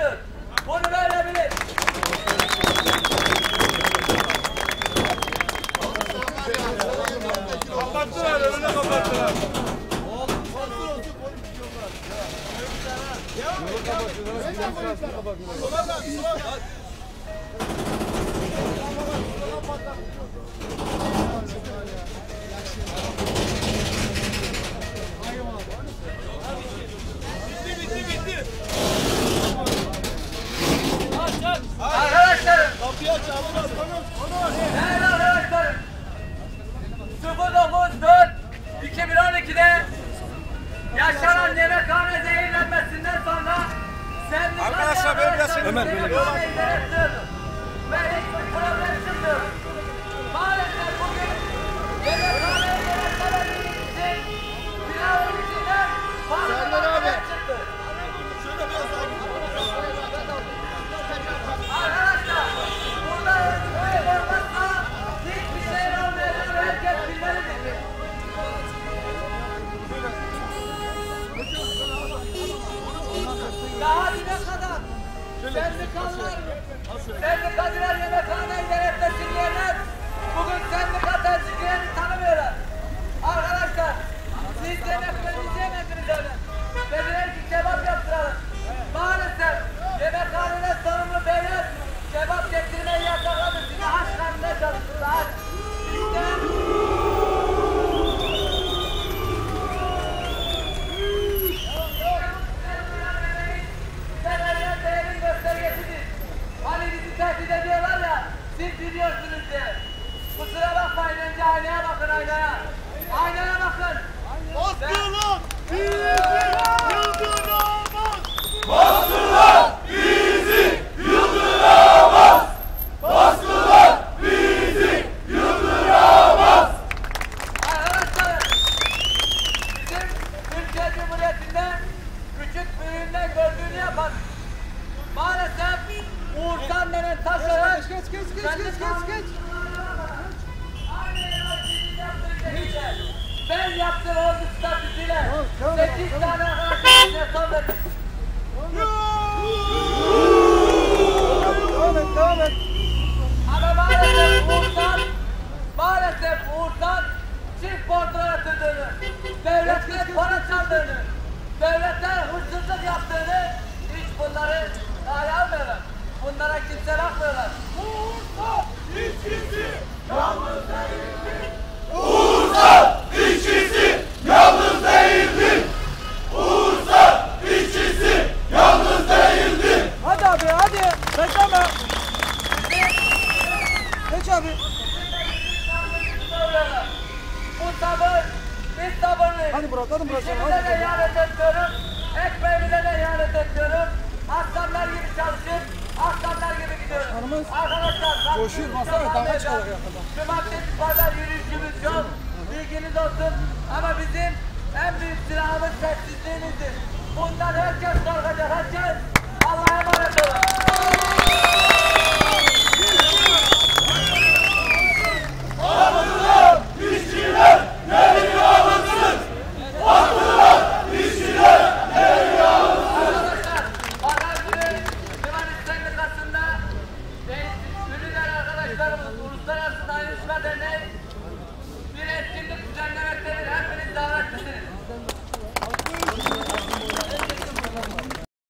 tanımıyor. Bunu böyle bilin. Kapattılar önüne kapattılar. Bitti Ömer, böyle denetliyordu. Ve hiçbir problem çıkmıyor. Maalesef bugün yemekhaneyi denetlemediği için pilavın içinden farklı maddeler çıktı. Arkadaşlar, burada ölçmek olmazsa hiçbir şey olmayacağını herkes bilmelidir. Daha ne kadar sendikalar, sendikacılar yemekhaneyi denetlesin diyenler bugün sendika bakın aynaya. Aynaya bakın. Aslılar bizi yıldıramaz. Baskılar bizi yıldıramaz. Baskılar bizi yıldıramaz. Arkadaşlar, bizim Türkiye Cumhuriyeti'nde küçük büyüğünden gördüğünü yapan maalesef Uğurcan denen taşların geç geç oldu statüsüyle 8 tane arkadaşımla son verdim. Devam et, devam et. Ama maalesef Uğurcan maalesef Uğurcan çift bordro yatırdığını devletten para çaldığını devletten hırsızlık yaptığını hiç bunları dahi almıyorlar. Bunlara kimse bakmıyorlar. Uğurcan İşçisi Uğursa işçisi yalnız değildir. Uğursa işçisi yalnız değildir. Hadi abi, hadi. Bekleme. Geç abi. Bu sabır, biz sabırlıyız. Hadi Murat, hadi Murat. İşimize de ihanet etmiyorum, ekmeğimize de ihanet etmiyorum. Aslanlar gibi çalışıp, aslanlar gibi gidiyoruz. Hanımız Arkadaşlar, koşuyor, masaya anlayacağız. çıkacak yakında. Cumartesi pazar yürüyüşümüz yok. Bilginiz olsun. Ama bizim en büyük silahımız sessizliğimizdir. Bundan herkes korkacak, herkes.